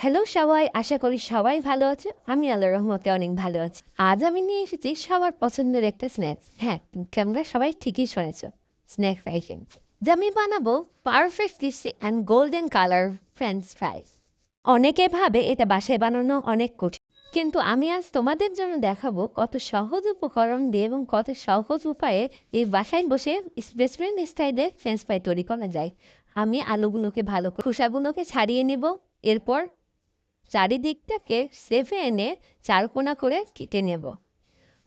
Hello সবাই। আশা করি সবাই ভালো আছে। আমি আল্লাহ রহমতে অনেক ভালো আছি। আজ আমি নিয়ে এসেছি সবার পছন্দের একটা স্ন্যাক্স হ্যাঁ তোমরা সবাই ঠিকই শুনেছ স্ন্যাক্স আইটেম যা আমি বানাবো perfect crispy and golden colour French fries অনেকে ভাবে এটা বাসায় বানানো অনেক কঠিন, কিন্তু আমি আজ তোমাদের জন্য দেখাবো কত সহজ উপকরণ দিয়ে এবং কত সহজ উপায়ে এই বাসায় বসে রেস্টুরেন্ট স্টাইলে ফ্রেঞ্চ ফ্রাই তৈরি করা যায়। আমি আলুগুলোকে ভালো করে খোসাগুলোকে ছাড়িয়ে নেব। এরপর চারিদিকটাকে সেফে এনে চারকোনা করে কেটে নেব।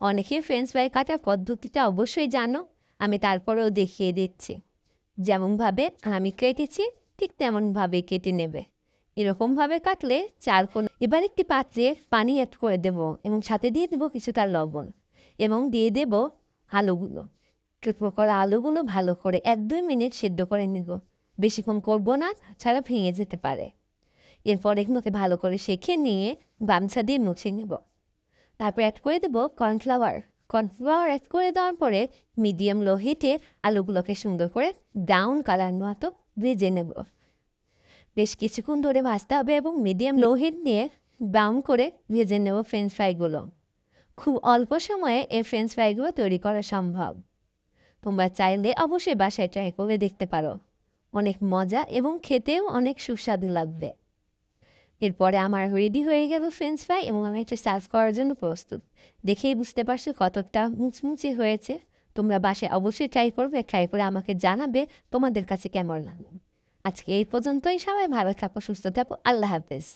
অনেকে ফ্রেঞ্চ ফ্রাই কাটার পদ্ধতিটা অবশ্যই জানো, আমি তারপরেও দেখিয়ে দিচ্ছি। যেমনভাবে আমি কেটেছি, ঠিক তেমনভাবে কেটে নেবে। এরকমভাবে কাটলে চারকোনা, এবার একটি পাত্রে পানি অ্যাড করে দেব এবং সাথে দিয়ে দেবো কিছুটা লবণ এবং দিয়ে দেব আলুগুলো। টুকরো করা আলুগুলো ভালো করে এক দুই মিনিট সেদ্ধ করে নেব। বেশিক্ষণ করব না ছাড়া ভেঙে যেতে পারে। এরপর এগুলোকে ভালো করে শেখে নিয়ে গামছা দিয়ে মুছে নেব। তারপর অ্যাড করে দেবো কর্নফ্লাওয়ার কর্নফ্লাওয়ার অ্যাড করে দেওয়ার পরে মিডিয়াম লো হিটে আলুগুলোকে সুন্দর করে ব্রাউন কালার মতো ভেজে নেব। বেশ কিছুক্ষণ ধরে ভাজতে হবে এবং মিডিয়াম লো হিট নিয়ে ব্রাউন করে ভেজে নেব ফ্রেঞ্চ ফ্রাইগুলো খুব অল্প সময়ে এই ফ্রেঞ্চ ফ্রাইগুলো তৈরি করা সম্ভব। তোমরা চাইলে অবশ্যই বাসায় ট্রাই করে দেখতে পারো। অনেক মজা এবং খেতেও অনেক সুস্বাদু লাগবে। এরপরে আমার রেডি হয়ে গেল ফ্রেঞ্চ ফ্রাই এবং আমি একটা সার্ভ করার জন্য প্রস্তুত। দেখেই বুঝতে পারছ কতটা মুচমুচে হয়েছে। তোমরা বাসে অবশ্যই ট্রাই করবে ট্রাই করে আমাকে জানাবে তোমাদের কাছে কেমন লাগবে আজকে এই পর্যন্তই, সবাই ভালো থাকো, সুস্থ থাকো, আল্লাহ হাফেজ।